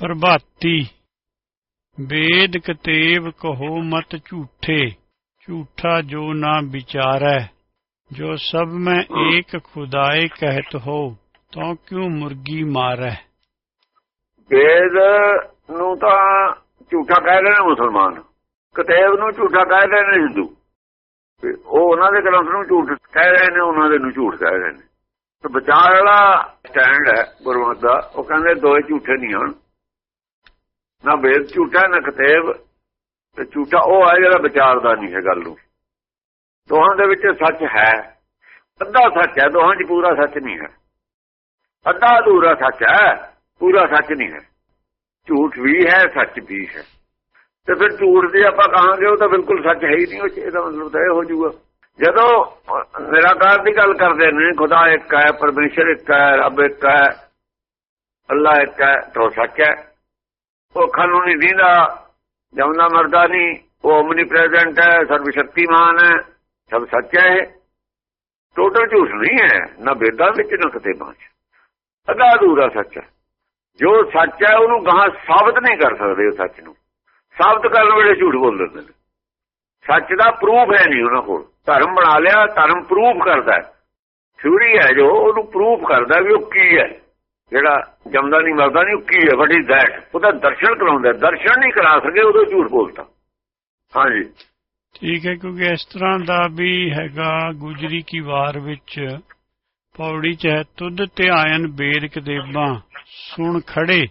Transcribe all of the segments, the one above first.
ਪ੍ਰਭਾਤੀ। ਵੇਦ ਕਤੇਬ ਕਹੋ ਮਤ ਝੂਠੇ, ਝੂਠਾ ਜੋ ਨਾ ਵਿਚਾਰੈ। ਜੋ ਸਭ ਮੈਂ ਏਕ ਖੁਦਾਏ ਕਹਿਤ ਹੋ ਤੋ ਕਿਉ ਮੁਰਗੀ ਮਾਰੈ? ਵੇਦ ਨੂੰ ਤਾਂ ਝੂਠਾ ਕਹਿ ਰਹੇ ਨੇ ਮੁਸਲਮਾਨ। ਕਤੇਬ ਨੂੰ ਝੂਠਾ ਕਹਿ ਰਹੇ ਨੇ ਹਿੰਦੂ। ਉਹ ਉਹਨਾਂ ਦੇ ਗ੍ਰੰਥ ਨੂੰ ਝੂਠ ਕਹਿ ਰਹੇ ਨੇ, ਉਹਨਾਂ ਦੇ ਨੂੰ ਝੂਠ ਕਹਿ ਰਹੇ ਨੇ। ਤੇ ਵਿਚਾਰ ਵਾਲਾ ਸਟੈਂਡ ਹੈ ਗੁਰਮਤ ਦਾ, ਉਹ ਕਹਿੰਦੇ ਦੋਏ ਝੂਠੇ ਨਹੀਂ ਹਨ ਨਾ ਵੇਦ ਝੂਠਾ, ਨਾ ਕਤੇਬ ਤੇ ਝੂਠਾ ਉਹ ਹੈ ਜਿਹੜਾ ਵਿਚਾਰਦਾ ਨਹੀਂ ਹੈ ਗੱਲ ਨੂੰ। ਦੋਹਾਂ ਦੇ ਵਿੱਚ ਸੱਚ ਹੈ। ਅੱਧਾ ਸੱਚ ਹੈ, ਦੋਹਾਂ 'ਚ ਪੂਰਾ ਸੱਚ ਨਹੀਂ ਹੈ। ਅੱਧਾ ਅਧੂਰਾ ਸੱਚ ਹੈ, ਪੂਰਾ ਸੱਚ ਨਹੀਂ ਹੈ। ਝੂਠ ਵੀ ਹੈ, ਸੱਚ ਵੀ ਹੈ। ਤੇ ਫਿਰ ਝੂਠ ਜੇ ਆਪਾਂ ਕਹਾਂਗੇ, ਉਹ ਤਾਂ ਬਿਲਕੁਲ ਸੱਚ ਹੈ ਹੀ ਨਹੀਂ, ਉਹ ਇਹਦਾ ਮਤਲਬ ਤਾਂ ਇਹ ਹੋ ਜਾਊਗਾ ਜਦੋਂ ਨਿਰਾਕਾਰ ਦੀ ਗੱਲ ਕਰਦੇ ਨੇ, ਖੁਦਾ ਇੱਕ ਹੈ, ਪਰਮੇਸ਼ਰ ਇੱਕ ਹੈ, ਰੱਬ ਇੱਕ ਹੈ, ਅੱਲਾ ਇੱਕ ਹੈ, ਤਾਂ ਸੱਚ ਹੈ। ਉਹ ਅੱਖਾਂ ਨੂੰ ਨਹੀਂ ਦੀਦਾ ਜਮਨਾ ਮਰਦਾ ਨਹੀਂ, ਉਹ ਓਮਨੀ ਪ੍ਰੈਜ਼ੈਂਟ ਹੈ ਸਰਵ ਸ਼ਕਤੀਮਾਨ ਹੈ, ਸਭ ਸੱਚ ਹੈ ਟੋਟਲ ਝੂਠ ਨਹੀਂ ਹੈ, ਨਾ ਬੇਦਾਂ ਵਿੱਚ, ਨਾ ਕਿਤੇ 'ਚ ਅੱਧਾ ਅਧੂਰਾ ਸੱਚ ਹੈ। ਜੋ ਸੱਚ ਹੈ, ਉਹਨੂੰ ਗਾਹਾਂ ਸਾਬਤ ਨਹੀਂ ਕਰ ਸਕਦੇ ਉਹ ਸੱਚ ਨੂੰ। ਸਾਬਤ ਕਰਨ ਵੇਲੇ ਝੂਠ ਬੋਲ ਦਿੰਦੇ ਨੇ। ਸੱਚ ਦਾ ਪ੍ਰੂਫ ਹੈ ਨਹੀਂ ਉਹਨਾਂ ਕੋਲ। ਧਰਮ ਬਣਾ ਲਿਆ, ਧਰਮ ਪ੍ਰੂਫ ਕਰਦਾ ਥਿਊਰੀ ਹੈ ਜੋ, ਉਹਨੂੰ ਪ੍ਰੂਫ ਕਰਦਾ ਵੀ ਉਹ ਕੀ ਹੈ। ਜਿਹੜਾ ਜਮਦਾ ਨਹੀਂ, ਮਰਦਾ ਨਹੀਂ, ਉਹ ਕੀ ਹੈ? ਵਟ ਇਜ਼ ਦੈਟ ਉਹਦਾ ਦਰਸ਼ਨ ਕਰਾਉਂਦਾ ਦਰਸ਼ਨ ਨਹੀਂ ਕਰਾ ਸਕੇ ਉਦੋਂ ਝੂਠ ਬੋਲਦਾ। ਹਾਂਜੀ। ਠੀਕ ਹੈ, ਕਿਉਂਕਿ ਇਸ ਤਰ੍ਹਾਂ ਦਾ ਵੀ ਹੈਗਾ ਗੁਜਰੀ ਕੀ ਵਾਰ ਵਿੱਚ। ਪੌੜੀ ਚ ਹੈ, ਤੁਧ ਧਿਆਨ ਵੇਦ ਕਦੇਬਾਂ ਸੁਣ ਖੜੇ।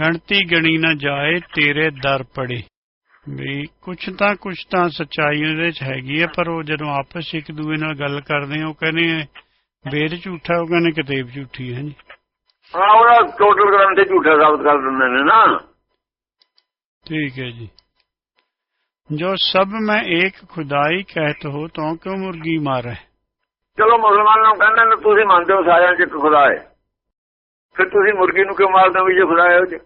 ਗਣਤੀ ਗਣੀ ਨਾ ਜਾਏ, ਤੇਰੇ ਦਰ ਪੜੇ। ਵੀ ਕੁਛ ਤਾਂ ਕੁਛ ਤਾਂ ਸਚਾਈ ਉਹਦੇ ਚ ਹੈਗੀ ਹੈ, ਪਰ ਉਹ ਜਦੋਂ ਆਪਸ ਇੱਕ ਦੂਏ ਨਾਲ ਗੱਲ ਕਰਦੇ ਆ, ਉਹ ਕਹਿੰਦੇ ਬੇਰ ਝੂਠਾ, ਉਹ ਕਹਿੰਦੇ ਕਿਤਾਬ ਝੂਠੀ ਹੈ ਜੀ। ਹਾਂ ਉਹਦਾ ਟੋਟਲ ਗ੍ਰੰਥ ਤੇ ਝੂਠਾ ਸਾਬਤ ਕਰ ਦਿੰਦੇ ਨੇ ਨਾ। ਠੀਕ ਹੈ ਜੀ। ਜੋ ਸਭ ਮੈਂ ਏਕ ਖੁਦਾਈ ਕਹਿਤ ਹੋ ਤੋ ਕਿਉਂ ਮੁਰਗੀ ਮਾਰੈ? ਚਲੋ ਮੁਸਲਮਾਨ ਨੂੰ ਕਹਿੰਦੇ ਨੇ ਤੁਸੀਂ ਮੰਨਦੇ ਹੋ ਸਾਰਿਆਂ 'ਚ ਇੱਕ ਖੁਦਾ ਹੈ। ਫਿਰ ਤੁਸੀਂ ਮੁਰਗੀ ਨੂੰ ਕਿਉਂ ਮਾਰਦੇ ਹੋ ਜੇ ਖੁਦਾ ਹੈ ਉਹ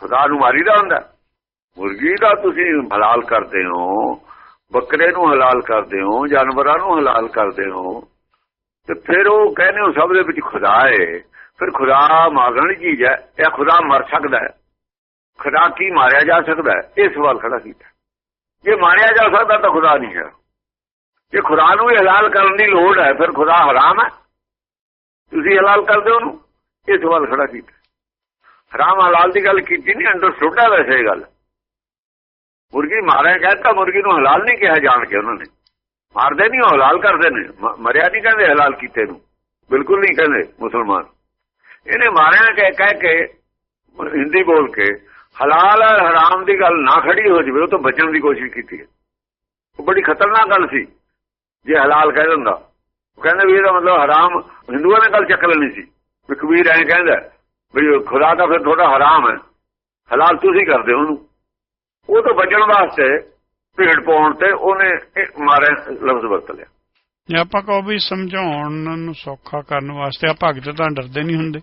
ਖੁਦਾ ਨੂੰ ਮਾਰੀਦਾ ਹੁੰਦਾ। ਮੁਰਗੀ ਦਾ ਤੁਸੀਂ ਹਲਾਲ ਕਰਦੇ ਹੋ ਬੱਕਰੇ ਨੂੰ ਹਲਾਲ ਕਰਦੇ ਹੋ ਜਾਨਵਰਾਂ ਨੂੰ ਹਲਾਲ ਕਰਦੇ ਹੋ। ਤੇ ਫਿਰ ਉਹ ਕਹਿੰਦੇ ਹੋ ਸਭ ਦੇ ਵਿੱਚ ਖੁਦਾ ਹੈ। ਫਿਰ ਖੁਦਾ ਮਾਰਨ ਵਾਲੀ ਚੀਜ਼ ਹੈ, ਇਹ ਖੁਦਾ ਮਰ ਸਕਦਾ ਹੈ। ਖੁਦਾ ਕੀ ਮਾਰਿਆ ਜਾ ਸਕਦਾ ਹੈ, ਇਹ ਸਵਾਲ ਖੜਾ ਕੀਤਾ। ਜੇ ਮਾਰਿਆ ਜਾ ਸਕਦਾ ਤਾਂ ਖੁਦਾ ਨਹੀਂ ਹੈ। ਜੇ ਖੁਦਾ ਨੂੰ ਹਲਾਲ ਕਰਨ ਦੀ ਲੋੜ ਹੈ, ਫਿਰ ਖੁਦਾ ਹਰਾਮ ਹੈ। ਤੁਸੀਂ ਹਲਾਲ ਕਰਦੇ ਹੋ ਉਹਨੂੰ, ਇਹ ਸਵਾਲ ਖੜਾ ਕੀਤਾ। ਹਰਾਮ ਹਲਾਲ ਦੀ ਗੱਲ ਕੀਤੀ ਨਹੀਂ ਅੰਡਰਸਟੂਡ ਹੈ ਵੈਸੇ ਇਹ ਗੱਲ। ਮੁਰਗੀ ਮਾਰਿਆ ਕਹਿੰਦਾ ਮੁਰਗੀ ਨੂੰ ਹਲਾਲ ਨਹੀਂ ਕਿਹਾ ਜਾਣ ਕੇ ਉਹਨਾਂ ਨੇ। ਮਾਰਦੇ ਨਹੀਂ, ਉਹ ਹਲਾਲ ਕਰਦੇ ਨੇ। ਮਰਿਆ ਨਹੀਂ ਕਹਿੰਦੇ ਹਲਾਲ ਕੀਤੇ ਨੂੰ। ਬਿਲਕੁਲ ਨਹੀਂ ਕਹਿੰਦੇ ਮੁਸਲਮਾਨ। ਇਹਨੇ ਮਾਰਿਆ ਕਹਿ ਕਹਿ ਕੇ ਹਿੰਦੀ ਬੋਲ ਕੇ, ਹਲਾਲ ਹਰਾਮ ਦੀ ਗੱਲ ਨਾ ਖੜੀ ਹੋ ਜਵੇ, ਉਹ ਤੋਂ ਬਚਣ ਦੀ ਕੋਸ਼ਿਸ਼ ਕੀਤੀ ਹੈ। ਉਹ ਬੜੀ ਖਤਰਨਾਕ ਗੱਲ ਸੀ, ਜੇ ਹਲਾਲ ਕਹਿ ਦਿੰਦਾ। ਉਹ ਕਹਿੰਦੇ ਵੀ ਇਹਦਾ ਮਤਲਬ ਹਰਾਮ, ਹਿੰਦੂਆਂ ਨੇ ਗੱਲ ਚੱਕ ਲੈਣੀ ਸੀ। ਵੀ ਕਬੀਰ ਐਂ ਕਹਿੰਦਾ, ਵੀ ਖੁਦਾ ਤਾਂ ਫਿਰ ਤੁਹਾਡਾ ਹਰਾਮ ਹੈ। ਹਲਾਲ ਤੁਸੀਂ ਕਰਦੇ ਉਹਨੂੰ। ਉਹ ਤੋਂ ਬਚਣ ਵਾਸਤੇ ਭੇਡ ਪਾਉਣ ਤੇ ਉਹਨੇ ਮਾਰੇ ਲਫ਼ਜ਼ ਵਰਤ ਲਿਆ। ਜੇ ਆਪਾਂ ਕਹੋ ਵੀ ਸਮਝਾਉਣ ਨੂੰ ਸੌਖਾ ਕਰਨ ਵਾਸਤੇ ਆ ਭਗਤ ਤਾਂ ਡਰਦੇ ਨਹੀਂ ਹੁੰਦੇ।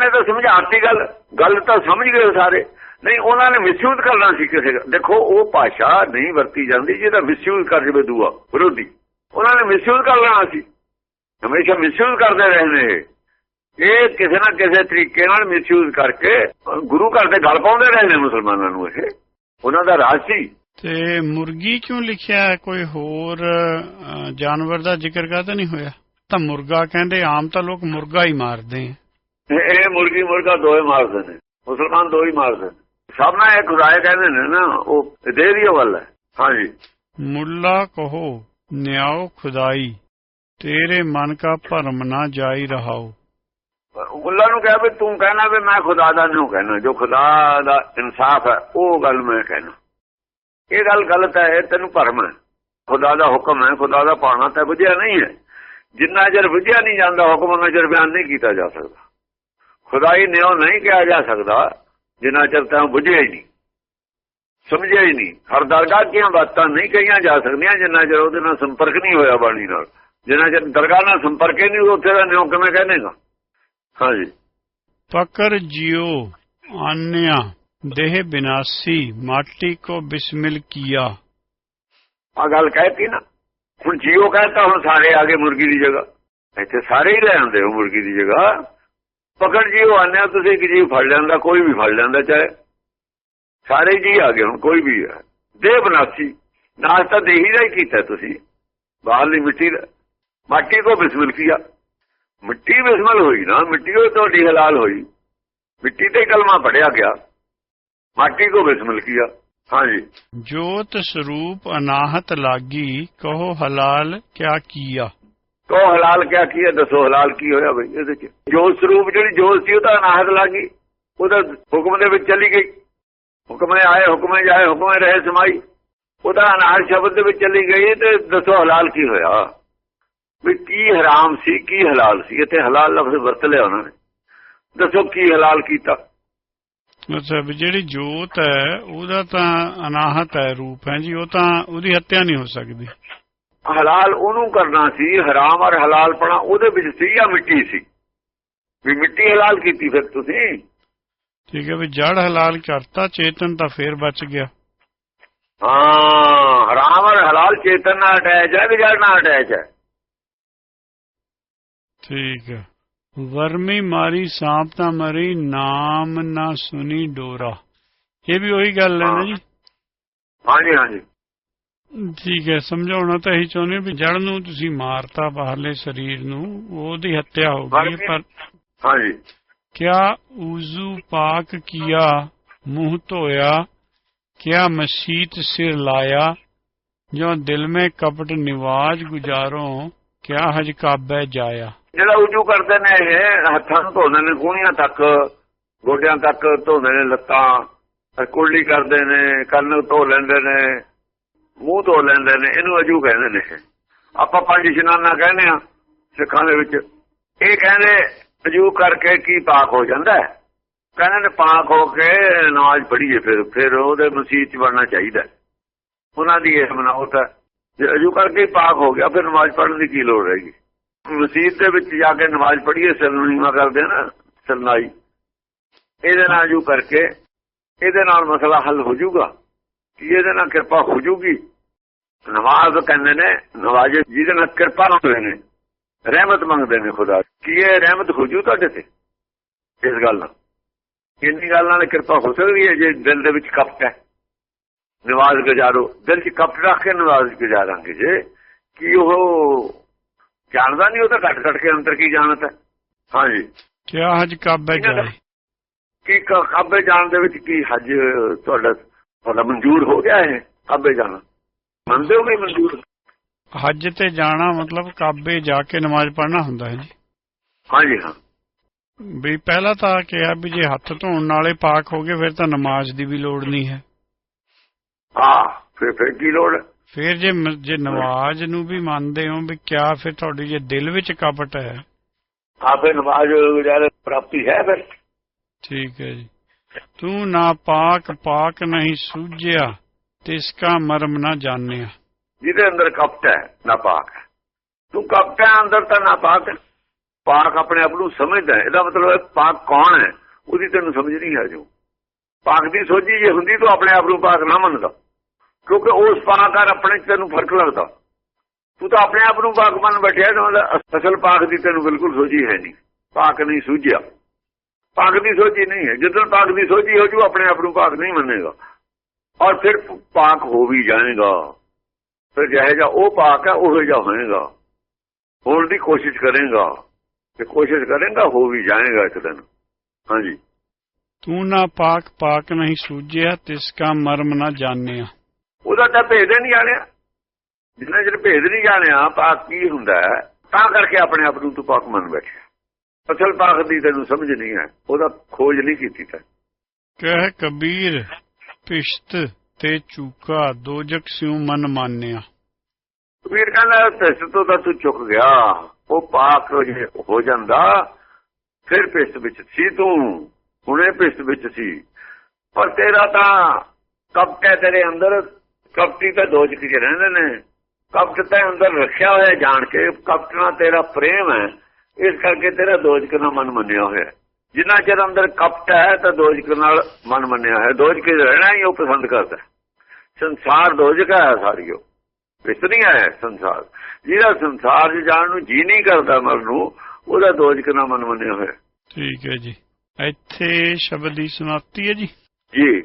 ਨੇ ਤਾਂ ਸਮਝਾਤੀ ਗੱਲ ਗੱਲ ਤਾਂ ਸਮਝ ਗਏ ਸਾਰੇ। ਨਹੀਂ, ਉਹਨਾਂ ਨੇ ਮਿਸਯੂਜ਼ ਕਰਨਾ ਸੀ ਕਿਸੇ ਦੇਖੋ, ਉਹ ਭਾਸ਼ਾ ਨਹੀਂ ਵਰਤੀ ਜਾਂਦੀ, ਜਿਹਦਾ ਮਿਸਯੂਜ਼ ਕਰ ਜਵੇ ਦੂਆ, ਵਿਰੋਧੀ। ਉਹਨਾਂ ਨੇ ਮਿਸਯੂਜ਼ ਕਰ ਲੈਣਾ ਸੀ। ਹਮੇਸ਼ਾ ਮਿਸਯੂਜ਼ ਕਰਦੇ ਰਹੇ ਨੇ। ਇਹ ਕਿਸੇ ਨਾ ਕਿਸੇ ਤਰੀਕੇ ਨਾਲ ਮਿਸਯੂਜ਼ ਕਰਕੇ ਗੁਰੂ ਘਰ ਦੇ ਗਲ ਪਾਉਂਦੇ ਰਹੇ ਨੇ ਮੁਸਲਮਾਨਾਂ ਨੂੰ ਇਹ। ਉਹਨਾਂ ਦਾ ਰਾਜ ਸੀ। ਤੇ ਮੁਰਗੀ ਕਿਉਂ ਲਿਖਿਆ ਕੋਈ ਹੋਰ ਜਾਨਵਰ ਦਾ ਜ਼ਿਕਰ ਕਰਦਾ ਨਹੀਂ ਹੋਇਆ? ਤਾਂ ਮੁਰਗਾ ਕਹਿੰਦੇ, ਆਮ ਤਾਂ ਲੋਕ ਮੁਰਗਾ ਹੀ ਮਾਰਦੇ ਆ। ਇਹ ਮੁਰਗੀ ਮੁਰਗਾ ਦੋਏ ਮਾਰਦੇ ਨੇ ਮੁਸਲਮਾਨ ਦੋ ਹੀ ਮਾਰਦੇ ਨੇ। ਸਭ ਨਾਲ ਇੱਕ ਖੁਦਾਏ ਕਹਿੰਦੇ ਨੇ ਨਾ ਉਹ ਦੇਰੀ ਵੱਲ ਹੈ। ਹਾਂਜੀ। ਮੁੱਲਾ ਕਹੋ ਨਿਆਓ ਖੁਦਾਈ ਤੇਰੇ ਮਨ ਕਾ ਭਰਮ ਨਾ ਜਾਈ ਰਹਾਓ। ਮੁੱਲਾ ਨੂੰ ਕਿਹਾ ਵੀ ਤੂੰ ਕਹਿਣਾ ਵੀ ਮੈਂ ਖੁਦਾ ਦਾ ਨਹੀਂ ਕਹਿਣਾ ਜੋ ਖੁਦਾ ਦਾ ਇਨਸਾਫ ਹੈ ਉਹ ਗੱਲ ਮੈਂ ਕਹਿਣਾ। ਇਹ ਗੱਲ ਗਲਤ ਹੈ ਤੈਨੂੰ ਭਰਮ ਹੈ। ਖੁਦਾ ਦਾ ਹੁਕਮ ਹੈ ਖੁਦਾ ਦਾ ਪਾਣਾ ਤਾਂ ਬੁਝਿਆ ਨਹੀਂ ਹੈ। ਜਿੰਨਾ ਚਿਰ ਬੁਝਿਆ ਨਹੀਂ ਜਾਂਦਾ ਹੁਕਮ ਉਹਨਾਂ ਚਿਰ ਬਿਆਨ ਨਹੀਂ ਕੀਤਾ ਜਾ ਸਕਦਾ। ਖੁਦਾਈ ਨਿਉ ਨਹੀਂ ਕਿਹਾ ਜਾ ਸਕਦਾ ਜਿੰਨਾ ਚਿਰ ਤਾਂ ਬੁਝਿਆ ਹੀ ਨਹੀਂ। ਸਮਝਿਆ ਹੀ ਨਹੀਂ। ਹਰ ਦਰਗਾਹ ਦੀਆਂ ਬਾਤਾਂ ਨਹੀਂ ਕਹੀਆਂ ਜਾ ਸਕਦੀਆਂ ਜਿੰਨਾ ਚਿਰ ਉਹਦੇ ਨਾਲ ਸੰਪਰਕ ਨਹੀਂ ਹੋਇਆ ਬਾਣੀ ਨਾਲ। ਜਿੰਨਾ ਚਿਰ ਦਰਗਾਹ ਨਾਲ ਸੰਪਰਕ ਹੀ ਨਹੀਂ ਉੱਥੇ ਦਾ ਨਿਉ ਕਿਵੇਂ ਕਹਿੰਦੇਗਾ? ਹਾਂਜੀ। ਪਕਰ ਜਿਉ ਆਨਿਆ ਦੇਹ ਬਿਨਾਸੀ ਮਾਟੀ ਕੋ ਬਿਸਮਿਲ ਕੀਆ। ਆ ਗੱਲ ਕਹਿਤੀ ਨਾ। ਹੁਣ ਜੀਓ ਕਹਿੰਦਾ ਹੁਣ ਸਾਰੇ ਆ ਗਏ ਮੁਰਗੀ ਦੀ ਜਗ੍ਹਾ। ਇੱਥੇ ਸਾਰੇ ਹੀ ਲੈ ਆਉਂਦੇ ਹੋ ਮੁਰਗੀ ਦੀ ਜਗ੍ਹਾ। ਪਕੜ ਜੀ ਉਹ ਆਨੇ ਤੁਸੀਂ ਇੱਕ ਜੀਵ ਫੜ ਲੈਂਦਾ, ਕੋਈ ਵੀ ਫੜ ਲੈਂਦਾ, ਚਾਹੇ ਸਾਰੇ ਜੀ ਆ ਗਏ ਹੁਣ, ਕੋਈ ਵੀ ਹੈ ਦੇਹ ਬਨਾਸੀ ਨਾਸ਼ ਤਾਂ ਦੇਹੀ ਦਾ ਹੀ ਕੀਤਾ ਤੁਸੀਂ। ਬਾਹਰਲੀ ਮਿੱਟੀ ਦਾ, ਮਾਟੀ ਕੋ ਬਿਸਮਿਲ ਕੀਆ। ਮਿੱਟੀ ਬਿਸਮਿਲ ਹੋਈ ਨਾ, ਮਿੱਟੀ ਉਹ ਤੁਹਾਡੀ ਹਲਾਲ ਹੋਈ। ਮਿੱਟੀ ਤੇ ਕਲਮਾ ਪੜਿਆ ਗਿਆ। ਮਾਟੀ ਕੋ ਬਿਸਮਿਲ ਕੀਆ। ਹਾਂਜੀ ਜੋਤ ਸਰੂਪ ਅਨਾਹਤ ਲਾਗੀ, ਕਹੋ ਹਲਾਲ ਕਿਆ ਕੀਆ। ਤੋ ਹਲਾਲ ਕਿਆ ਕੀ ਹੈ? ਦੱਸੋ ਹਲਾਲ ਕੀ ਹੋਇਆ ਬਈ ਇਹਦੇ ਚ? ਜੋਤ ਸਰੂਪ ਜਿਹੜੀ ਜੋਤ ਸੀ, ਉਹ ਅਨਾਹਤ ਅਨਾਹਤ ਗਈ। ਉਹਦਾ ਹੁਕਮ ਦੇ ਵਿੱਚ ਚਲੀ ਗਈ। ਹੁਕਮੇ ਆਏ, ਹੁਕਮੇ ਜਾਏ, ਹੁਕਮੇ ਰਹੇ ਸਮਾਈ। ਉਹਦਾ ਅਨਾਹਤ ਸ਼ਬਦ ਦੇ ਵਿੱਚ ਚਲੀ ਗਈ, ਤੇ ਦੱਸੋ ਹਲਾਲ ਕੀ ਹੋਇਆ? ਵੀ ਕੀ ਹਰਾਮ ਸੀ, ਕੀ ਹਲਾਲ ਸੀ? ਇੱਥੇ ਹਲਾਲ ਲਫ਼ਜ਼ ਵਰਤ ਲਿਆ ਉਹਨਾਂ ਨੇ। ਦੱਸੋ ਕੀ ਹਲਾਲ ਕੀਤਾ? ਅੱਛਾ, ਵੀ ਜਿਹੜੀ ਜੋਤ ਹੈ, ਉਹਦਾ ਤਾਂ ਅਨਾਹਤ ਹੈ, ਰੂਪ ਹੈ ਜੀ, ਉਹ ਤਾਂ ਉਹਦੀ ਹੱਤਿਆ ਨਹੀਂ ਹੋ ਸਕਦੀ। ਹਲਾਲ ਉਹਨੂੰ ਕਰਨਾ ਸੀ ਹਰਾਮ ਔਰ ਹਲਾਲ ਪਣਾ ਉਹਦੇ ਵਿੱਚ ਸੀ ਜਾਂ ਮਿੱਟੀ ਸੀ? ਵੀ ਮਿੱਟੀ ਹਲਾਲ ਕੀਤੀ ਫਿਰ ਤੁਸੀਂ? ਠੀਕ ਹੈ ਵੀ ਜੜ ਹਲਾਲ ਕਰਤਾ ਚੇਤਨ ਤਾਂ ਫੇਰ ਬਚ ਗਿਆ। ਹਾਂ ਹਰਾਮ ਔਰ ਹਲਾਲ ਚੇਤਨ ਨਾਲ ਅਟੈਚ ਹੈ ਕਿ ਜੜ ਨਾਲ ਅਟੈਚ ਹੈ? ਠੀਕ ਹੈ। ਵਰਮੀ ਮਾਰੀ ਸਾਂਪ ਤਾਂ ਮਰੀ ਨਾਮ ਨਾ ਸੁਨੀ ਡੋਰਾ। ਇਹ ਵੀ ਉਹੀ ਗੱਲ ਹੈ ਨਾ ਜੀ? ਹਾਂਜੀ ਹਾਂਜੀ। ਠੀਕ ਹੈ ਸਮਝਾਉਣਾ ਤਾਂ ਇਹੀ ਚਾਹੁੰਦੇ ਵੀ ਜੜ ਨੂੰ ਤੁਸੀਂ ਮਾਰਤਾ ਬਾਹਰਲੇ ਸਰੀਰ ਨੂੰ ਉਹਦੀ ਹੱਤਿਆ ਹੋ ਗਈ ਪਰ ਹਾਂਜੀ। ਕਿਆ ਉਜ਼ੂ ਪਾਕ ਕੀਆ ਮੂੰਹ ਧੋਇਆ ਕਿਆ ਮਸੀਤ ਸਿਰ ਲਾਇਆ ਜੋ ਦਿਲ ਮੇ ਕਪਟ ਨਿਵਾਜ ਗੁਜ਼ਾਰੋਂ ਕਿਆ ਹਜ ਕਾਬੇ ਜਾਇਆ? ਜਿਹੜਾ ਉਜੂ ਕਰਦੇ ਨੇ ਇਹ ਹੱਥਾਂ ਨੂੰ ਧੋਦੇ ਨੇ ਕੋਹਣੀਆਂ ਤੱਕ ਗੋਡਿਆਂ ਤੱਕ ਧੋਦੇ ਨੇ ਲੱਤਾਂ ਕੁਰਲੀ ਕਰਦੇ ਨੇ ਕੰਨ ਧੋ ਲੈਂਦੇ ਨੇ ਮੂੰਹ ਧੋ ਲੈਂਦੇ ਨੇ, ਇਹਨੂੰ ਅਜੂ ਕਹਿੰਦੇ ਨੇ ਆਪਾਂ ਪੰਜ ਇਸ਼ਨਾਨਾ ਕਹਿੰਦੇ ਆ ਸਿੱਖਾਂ ਦੇ ਵਿੱਚ, ਇਹ ਕਹਿੰਦੇ ਅਜੂ ਕਰਕੇ ਕੀ ਪਾਕ ਹੋ ਜਾਂਦਾ ਕਹਿੰਦੇ ਨੇ ਪਾਕ ਹੋ ਕੇ ਨਮਾਜ਼ ਪੜ੍ਹੀਏ ਫਿਰ ਫਿਰ ਉਹਦੇ ਮਸੀਤ ਚ ਬਣਨਾ ਚਾਹੀਦਾ ਹੈ। ਉਹਨਾਂ ਦੀ ਇਹ ਮਨਾਉਤ ਹੈ। ਜੇ ਅਜੂ ਕਰਕੇ ਪਾਕ ਹੋ ਗਿਆ, ਫਿਰ ਨਮਾਜ਼ ਪੜ੍ਹਨ ਦੀ ਕੀ ਲੋੜ ਰਹੇਗੀ ਮਸੀਤ ਦੇ ਵਿੱਚ ਜਾ ਕੇ ਨਮਾਜ਼ ਪੜ੍ਹੀਏ ਸਰਨੀਮਾ ਕਰਦੇ ਨਾ ਸਰਨਾਈ ਇਹਦੇ ਨਾਲ ਜੋ ਕਰਕੇ, ਇਹਦੇ ਨਾਲ ਮਸਲਾ ਹੱਲ ਹੋ ਜਾਊਗਾ। ਕੀ ਇਹਦੇ ਨਾਲ ਕਿਰਪਾ ਹੋ ਜੂਗੀ? ਨਮਾਜ਼ ਕਹਿੰਦੇ ਨੇ ਨਵਾਜ਼ੇ ਜਿਹਦੇ ਨਾਲ ਕਿਰਪਾ ਹੁੰਦੇ ਨੇ ਰਹਿਮਤ ਮੰਗਦੇ ਨੇ ਖੁਦਾ। ਕੀ ਇਹ ਰਹਿਮਤ ਹੋ ਜੂ ਤੁਹਾਡੇ ਤੇ? ਇਸ ਗੱਲ ਨਾਲ। ਇੰਨੀ ਗੱਲ ਨਾਲ ਕਿਰਪਾ ਹੋ ਸਕਦੀ ਹੈ ਜੇ ਦਿਲ ਦੇ ਵਿੱਚ ਕਪਟ ਹੈ? ਨਵਾਜ਼ ਗੁਜ਼ਾਰੋ। ਦਿਲ 'ਚ ਕਪਟ ਰੱਖ ਕੇ ਨਵਾਜ਼ ਗੁਜ਼ਾਰਾਂਗੇ ਜੇ। ਕੀ ਉਹ ਜਾਣਦਾ ਨਹੀਂ ਉਹ ਤਾਂ ਘਟ ਘਟ ਕੇ ਅੰਦਰ ਕੀ ਜਾਣਤ ਹੈ? ਹਾਂਜੀ। ਕੀ ਹਜ ਕਾਬੇ ਜਾਏ? ਕੀ ਕਾਬੇ ਜਾਣ ਦੇ ਵਿੱਚ ਕੀ ਹਜ ਤੁਹਾਡਾ ਤੁਹਾਡਾ ਮਨਜ਼ੂਰ ਹੋ ਗਿਆ ਹੈ ਕਾਬੇ ਜਾਣਾ। ਮੰਨਦੇ ਹੋ ਕਿ ਮਨਜ਼ੂਰ? ਹਜ ਤੇ ਜਾਣਾ ਮਤਲਬ ਕਾਬੇ ਜਾ ਕੇ ਨਮਾਜ਼ ਪੜ੍ਹਨਾ ਹੁੰਦਾ ਹੈ ਜੀ। ਹਾਂਜੀ ਹਾਂ। ਵੀ ਪਹਿਲਾਂ ਤਾਂ ਕਿਹਾ ਵੀ ਜੇ ਹੱਥ ਧੋਣ ਨਾਲੇ ਪਾਕ ਹੋ ਗਏ ਫਿਰ ਤਾਂ ਨਮਾਜ਼ ਦੀ ਵੀ ਲੋੜ ਨਹੀਂ ਹੈ। ਹਾਂ ਫਿਰ ਫਿਰ ਕੀ ਲੋੜ? ਫਿਰ ਜੇ ਜੇ ਨਮਾਜ਼ ਨੂੰ ਵੀ ਮੰਨਦੇ ਹੋ ਵੀ ਕਿਆ ਫਿਰ ਤੁਹਾਡੀ ਜੇ ਦਿਲ ਵਿੱਚ ਕਪਟ ਹੈ। ਆ ਫਿਰ ਨਮਾਜ਼ ਗੁਜ਼ਾਰੇ ਪ੍ਰਾਪਤੀ ਹੈ ਫਿਰ। ਠੀਕ ਹੈ ਜੀ। ਤੂੰ ਨਾ ਪਾਕ ਪਾਕ ਨਹੀਂ ਸੂਝਿਆ, ਤਿਸ ਕਾ ਮਰਮ ਨਾ ਜਾਣਿਆ। ਜਿਹਦੇ ਅੰਦਰ ਕਪਟ ਹੈ, ਨਾ ਪਾਕ ਤੂੰ ਕਪਟ ਹੈ, ਅੰਦਰ ਤਾਂ ਨਾ ਪਾਕ ਪਾਕ ਆਪਣੇ ਆਪ ਨੂੰ ਸਮਝਦਾ ਹੈ। ਇਹਦਾ ਮਤਲਬ ਹੈ, ਪਾਕ ਕੌਣ ਹੈ? ਉਹਦੀ ਤੈਨੂੰ ਸਮਝ ਨਹੀਂ ਆ ਜੋ ਪਾਕ ਦੀ ਸੋਝੀ ਜੇ ਹੁੰਦੀ ਤੂੰ ਆਪਣੇ ਆਪ ਨੂੰ ਪਾਕ ਨਾ ਮੰਨਦਾ। ਕਿਉਂਕਿ ਉਸ ਪਾਕ ਨਾਲ ਆਪਣੇ 'ਚ ਤੈਨੂੰ ਫ਼ਰਕ ਲੱਗਦਾ। ਤੂੰ ਤਾਂ ਆਪਣੇ ਆਪ ਨੂੰ ਪਾਕ ਮੰਨ ਬੈਠਿਆ ਤਾਂ ਅਸਲ ਪਾਕ ਦੀ ਤੈਨੂੰ ਬਿਲਕੁਲ ਸੋਝੀ ਹੈ ਨਹੀਂ। ਪਾਕ ਨਹੀਂ ਸੂਝਿਆ। ਪਾਕ ਦੀ ਸੋਝੀ ਨਹੀਂ ਹੈ। ਜਦੋਂ ਪਾਕ ਦੀ ਸੋਝੀ ਹੋ ਜੂ ਆਪਣੇ ਆਪ ਨੂੰ ਪਾਕ ਨਹੀਂ ਮੰਨੇਗਾ। ਔਰ ਫਿਰ ਪਾਕ ਹੋ ਵੀ ਜਾਏਗਾ। ਫਿਰ ਜਿਹੇ ਜਾ ਉਹ ਪਾਕ ਹੈ ਉਹ ਜਿਹਾ ਹੋਏਗਾ। ਹੋਣ ਦੀ ਕੋਸ਼ਿਸ਼ ਕਰੇਗਾ। ਤੇ ਕੋਸ਼ਿਸ਼ ਕਰੇਗਾ ਹੋ ਵੀ ਜਾਏਗਾ ਇੱਕ ਦਿਨ। ਹਾਂਜੀ। ਤੂੰ ਨਾ ਪਾਕ ਪਾਕ ਨਹੀਂ ਸੂਝਿਆ ਤਿਸ ਕਾ ਮਰਮ ਨਾ ਜਾਣਿਆ। ਉਹਦਾ ਤਾਂ ਭੇਦ ਨਹੀਂ ਜਾਣਿਆ। ਜਿੰਨਾ ਚਿਰ ਭੇਦ ਨਹੀਂ ਜਾਣਿਆ ਪਾਕ ਕੀ ਹੁੰਦਾ ਤਾਂ ਕਰਕੇ ਆਪਣੇ ਆਪ ਨੂੰ ਤੂੰ ਪਾਕ ਮੰਨ ਬੈਠਿਆ। ਅਸਲ ਪਾਕ ਦੀ ਤੈਨੂੰ ਸਮਝ ਨਹੀਂ ਹੈ ਉਹਦਾ ਖੋਜ ਨਹੀਂ ਕੀਤੀ ਤੈਂ। ਕਹਿ ਕਬੀਰ ਪਿਸ਼ਤ ਤੇ ਚੂਕਾ ਦੋਜਕ ਸਿਉ ਮਨ ਮਾਨਿਆ। ਵੀਰ ਕਹਿੰਦਾ ਪਿਸਤ ਤੋਂ ਤਾਂ ਤੂੰ ਚੁੱਕ ਗਿਆ ਉਹ ਪਾਕ ਹੋ ਜਾਂਦਾ ਫਿਰ ਪਿਸਤ ਵਿੱਚ ਸੀ ਤੂੰ ਹੁਣੇ ਪਿਸਤ ਵਿੱਚ ਸੀ। ਪਰ ਤੇਰਾ ਤਾਂ ਕਪਟ ਹੈ ਤੇਰੇ ਅੰਦਰ ਕਪਟੀ ਤਾਂ ਦੋ ਚ ਰਹਿੰਦੇ ਨੇ। ਕਪਟ ਤਾਂ ਅੰਦਰ ਰੱਖਿਆ ਹੋਇਆ ਜਾਣ ਕੇ ਕਪਟ ਨਾਲ ਤੇਰਾ ਪ੍ਰੇਮ ਹੈ। ਇਸ ਕਰਕੇ ਤੇਰਾ ਦੋਜਕ ਨਾਲ ਮਨ ਮੰਨਿਆ ਹੋਇਆ। ਜਿੰਨਾ ਚਿਰ ਅੰਦਰ ਕਪਟ ਹੈ ਤਾਂ ਦੋਜਕ ਨਾਲ ਮਨ ਮੰਨਿਆ ਹੈ। ਦੋਜਕ ਰਹਿਣਾ ਹੀ ਉਹ ਪਸੰਦ ਕਰਦਾ। ਸੰਸਾਰ ਦੋਜਕ ਹੈ ਸਾਰੀਓ। ਇਸ ਨਹੀਂ ਹੈ ਸੰਸਾਰ। ਜਿਹਦਾ ਸੰਸਾਰ 'ਚ ਜਾਣ ਨੂੰ ਜੀ ਨਹੀਂ ਕਰਦਾ ਮਨ ਨੂੰ ਉਹਦਾ ਦੋਜਕ ਨਾਲ ਮਨ ਮੰਨਿਆ ਹੋਇਆ ਠੀਕ ਹੈ ਜੀ। ਇੱਥੇ ਸ਼ਬਦ ਦੀ ਸਮਾਪਤੀ ਹੈ ਜੀ। ਜੀ।